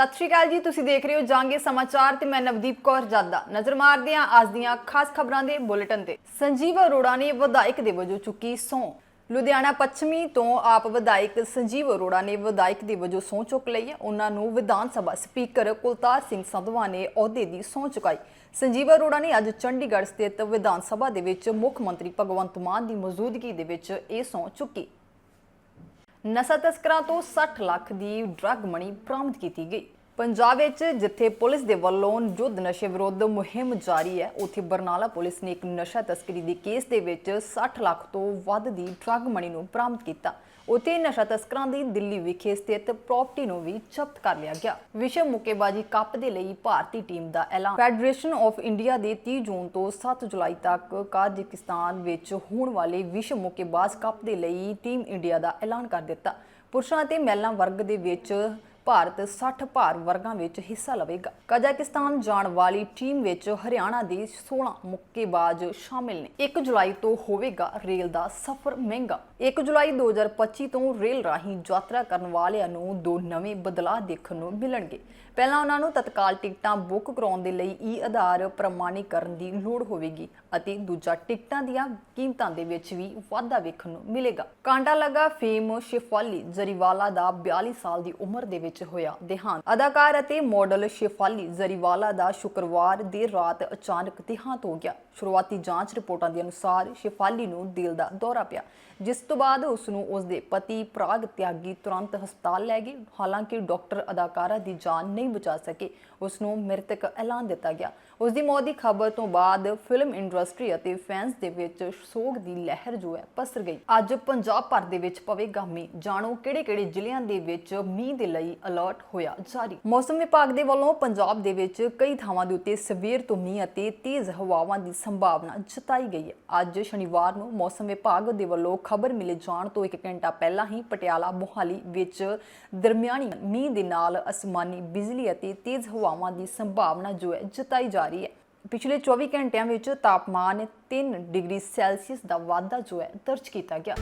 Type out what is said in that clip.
ਸਤਿ ਸ਼੍ਰੀ ਅਕਾਲ ਜੀ, ਤੁਸੀਂ ਦੇਖ ਰਹੇ ਹੋ ਜਾਂਗੇ ਸਮਾਚਾਰ ਤੇ ਮੈਂ ਨਵਦੀਪ ਕੌਰ ਜਾਦਾ। ਨਜ਼ਰ ਮਾਰਦੇ ਹਾਂ ਅੱਜ ਦੀਆਂ ਖਾਸ ਖਬਰਾਂ ਦੇ ਬੁਲੇਟਿਨ ਤੇ। ਸੰਜੀਵ ਅਰੋੜਾ ਨੇ ਵਿਧਾਇਕ ਦੇ ਵਜੋਂ ਚੁੱਕੀ ਸਹੁੰ। ਲੁਧਿਆਣਾ ਪੱਛਮੀ ਤੋਂ ਆਪ ਵਿਧਾਇਕ ਸੰਜੀਵ ਅਰੋੜਾ ਨੇ ਵਿਧਾਇਕ ਦੇ ਵਜੋਂ ਸਹੁੰ ਚੁੱਕ ਲਈ ਹੈ। ਉਹਨਾਂ ਨੂੰ ਵਿਧਾਨ ਸਭਾ ਸਪੀਕਰ ਕੁਲਤਾਰ ਸਿੰਘ ਸੰਧਵਾ ਨੇ ਅਹੁਦੇ ਦੀ ਸਹੁੰ ਚੁਕਾਈ। ਸੰਜੀਵ ਅਰੋੜਾ ਨੇ ਅੱਜ ਚੰਡੀਗੜ੍ਹ ਸਥਿਤ ਵਿਧਾਨ ਸਭਾ ਦੇ ਵਿੱਚ ਮੁੱਖ ਮੰਤਰੀ ਭਗਵੰਤ ਮਾਨ ਦੀ ਮੌਜੂਦਗੀ ਦੇ ਵਿੱਚ ਇਹ ਸਹੁੰ ਚੁੱਕੀ। ਨਸ਼ਾ ਤਸਕਰਾਂ ਤੋਂ 60 ਲੱਖ ਦੀ ਡਰੱਗ ਮਣੀ ਬਰਾਮਦ ਕੀਤੀ ਗਈ। ਪੰਜਾਬ ਵਿੱਚ ਜਿੱਥੇ ਪੁਲਿਸ ਦੇ ਵੱਲੋਂ ਯੁੱਧ ਨਸ਼ੇ ਵਿਰੁੱਧ ਮੁਹਿੰਮ ਜਾਰੀ ਹੈ, ਉੱਥੇ ਬਰਨਾਲਾ ਪੁਲਿਸ ਨੇ ਇੱਕ ਨਸ਼ਾ ਤਸਕਰੀ ਦੇ ਕੇਸ ਦੇ ਵਿੱਚ 60 ਲੱਖ ਤੋਂ ਵੱਧ ਦੀ ਡਰੱਗ ਮਣੀ ਨੂੰ ਬਰਾਮਦ ਕੀਤਾ। ਉੱਥੇ ਨਸ਼ਾ ਤਸਕਰਾਂ ਦੀ ਦਿੱਲੀ ਵਿਖੇ ਸਥਿਤ ਪ੍ਰਾਪਰਟੀ ਨੂੰ ਵੀ ਜ਼ਬਤ ਕਰ ਲਿਆ ਗਿਆ। ਵਿਸ਼ਵ ਮੁੱਕੇਬਾਜ਼ੀ ਕੱਪ ਦੇ ਲਈ ਭਾਰਤੀ ਟੀਮ ਦਾ ਐਲਾਨ। ਫੈਡਰੇਸ਼ਨ ਆਫ ਇੰਡੀਆ ਦੇ 30 ਜੂਨ ਤੋਂ 7 ਜੁਲਾਈ ਤੱਕ ਕਾਜ਼ਕਿਸਤਾਨ ਵਿੱਚ ਹੋਣ ਵਾਲੇ ਵਿਸ਼ਵ ਮੁੱਕੇਬਾਜ਼ ਕੱਪ ਦੇ ਲਈ ਟੀਮ ਇੰਡੀਆ ਦਾ ਐਲਾਨ ਕਰ ਦਿੱਤਾ। ਪੁਰਸ਼ਾਂ ਅਤੇ ਮਹਿਲਾ ਵਰਗ ਦੇ ਵਿੱਚ ਭਾਰਤ 60 ਭਾਰ ਵਰਗਾਂ ਵਿੱਚ ਹਿੱਸਾ ਲਵੇਗਾ। ਕਜ਼ਾਕਿਸਤਾਨ ਜਾਣ ਵਾਲੀ ਟੀਮ ਵਿੱਚ ਹਰਿਆਣਾ ਦੇ 16 ਮੁੱਕੇਬਾਜ਼ ਸ਼ਾਮਿਲ ਨੇ। 1 ਜੁਲਾਈ ਤੋਂ ਹੋਵੇਗਾ ਰੇਲ ਦਾ ਸਫ਼ਰ ਮਹਿੰਗਾ। 1 ਜੁਲਾਈ 2025 ਤੋਂ ਰੇਲ ਰਾਹੀਂ ਯਾਤਰਾ ਕਰਨ ਵਾਲਿਆਂ ਨੂੰ ਦੋ ਨਵੇਂ ਬਦਲਾਅ ਦੇਖਣ ਨੂੰ ਮਿਲਣਗੇ। ਪਹਿਲਾਂ ਉਹਨਾਂ ਨੂੰ ਤਤਕਾਲ ਟਿਕਟਾਂ ਬੁੱਕ ਕਰਾਉਣ ਦੇ ਲਈ ਈ ਆਧਾਰ ਪ੍ਰਮਾਣੀਕਰਨ ਦੀ ਲੋੜ ਹੋਵੇਗੀ ਅਤੇ ਦੂਜਾ ਟਿਕਟਾਂ ਦੀਆਂ ਕੀਮਤਾਂ ਦੇ ਵਿੱਚ ਵੀ ਵਾਧਾ ਵੇਖਣ ਨੂੰ ਮਿਲੇਗਾ। ਕਾਂਡਾ ਲਗਾ ਫੇਮ ਸ਼ਿਫਾਲੀ ਜ਼ਰੀਵਾਲਾ ਦਾ 42 ਸਾਲ ਦੀ ਉਮਰ ਦੇ ਵਿੱਚ ਹੋਇਆ ਦੇਹਾਂਤ। ਅਦਾਕਾਰ ਅਤੇ ਮਾਡਲ ਸ਼ਿਫਾਲੀ ਜ਼ਰੀਵਾਲਾ ਦਾ ਸ਼ੁੱਕਰਵਾਰ ਦੇਰ ਰਾਤ ਅਚਾਨਕ ਦੇਹਾਂਤ ਹੋ ਗਿਆ। ਸ਼ੁਰੂਆਤੀ ਜਾਂਚ ਰਿਪੋਰਟਾਂ ਦੇ ਅਨੁਸਾਰ ਸ਼ਿਫਾਲੀ ਨੂੰ ਦਿਲ ਦਾ ਦੌਰਾ ਪਿਆ, ਜਿਸ ਤੋਂ ਬਾਅਦ ਉਸ ਨੂੰ ਉਸ ਦੇ ਪਤੀ ਪ੍ਰਾਗ ਤਿਆਗੀ ਤੁਰੰਤ ਹਸਪਤਾਲ ਲੈ ਗਏ। ਹਾਲਾਂਕਿ ਡਾਕਟਰ ਅਦਾਕਾਰਾ ਦੀ ਜਾਨ ਨਹੀਂ ਬਚਾ ਸਕੇ ਉਸ ਨੂੰ ਮ੍ਰਿਤਕ ਐਲਾਨ ਦਿੱਤਾ ਗਿਆ। ਉਸ ਦੀ ਮੌਤ ਦੀ ਖਬਰ ਤੋਂ ਬਾਅਦ ਫਿਲਮ ਇੰਡਸਟਰੀ ਅਤੇ ਫੈਨਸ ਦੇ ਵਿੱਚ ਸੋਗ ਦੀ ਲਹਿਰ ਜੋ ਹੈ ਪਸਰ ਗਈ। ਅੱਜ ਪੰਜਾਬ ਭਰ ਦੇ ਵਿੱਚ ਪਵੇਗਾ ਮੀਂਹ। ਜਾਣੋ ਕਿਹੜੇ-ਕਿਹੜੇ ਜ਼ਿਲ੍ਹਿਆਂ ਦੇ ਵਿੱਚ ਮੀਂਹ ਦੇ ਲਈ ਅਲਰਟ ਹੋਇਆ ਜਾਰੀ। ਮੌਸਮ ਵਿਭਾਗ ਦੇ ਵੱਲੋਂ ਪੰਜਾਬ ਦੇ ਵਿੱਚ ਕਈ ਥਾਵਾਂ ਦੇ ਉੱਤੇ ਸਵੇਰ ਤੋਂ ਮੀਂਹ ਅਤੇ ਤੇਜ਼ ਹਵਾਵਾਂ ਦੀ ਸੰਭਾਵਨਾ ਜਤਾਈ ਗਈ ਹੈ। ਅੱਜ ਸ਼ਨੀਵਾਰ ਨੂੰ ਮੌਸਮ ਵਿਭਾਗ ਦੇ ਵੱਲੋਂ ਖਬਰ ਮਿਲੇ ਜਾਣ ਤੋਂ ਇੱਕ ਘੰਟਾ ਪਹਿਲਾਂ ਹੀ ਪਟਿਆਲਾ, ਮੋਹਾਲੀ ਵਿੱਚ ਦਰਮਿਆਨੀ ਮੀਂਹ ਦੇ ਨਾਲ ਅਸਮਾਨੀ ਬਿਜਲੀ ਅਤੇ ਤੇਜ਼ ਹਵਾਵਾਂ ਦੀ ਸੰਭਾਵਨਾ ਜੋ ਹੈ ਜਤਾਈ ਜਾ ਰਹੀ ਹੈ। ਪਿਛਲੇ 24 ਘੰਟਿਆਂ ਵਿੱਚ ਤਾਪਮਾਨ 3 ਡਿਗਰੀ ਸੈਲਸੀਅਸ ਦਾ ਵਾਧਾ ਜੋ ਹੈ ਦਰਜ ਕੀਤਾ ਗਿਆ।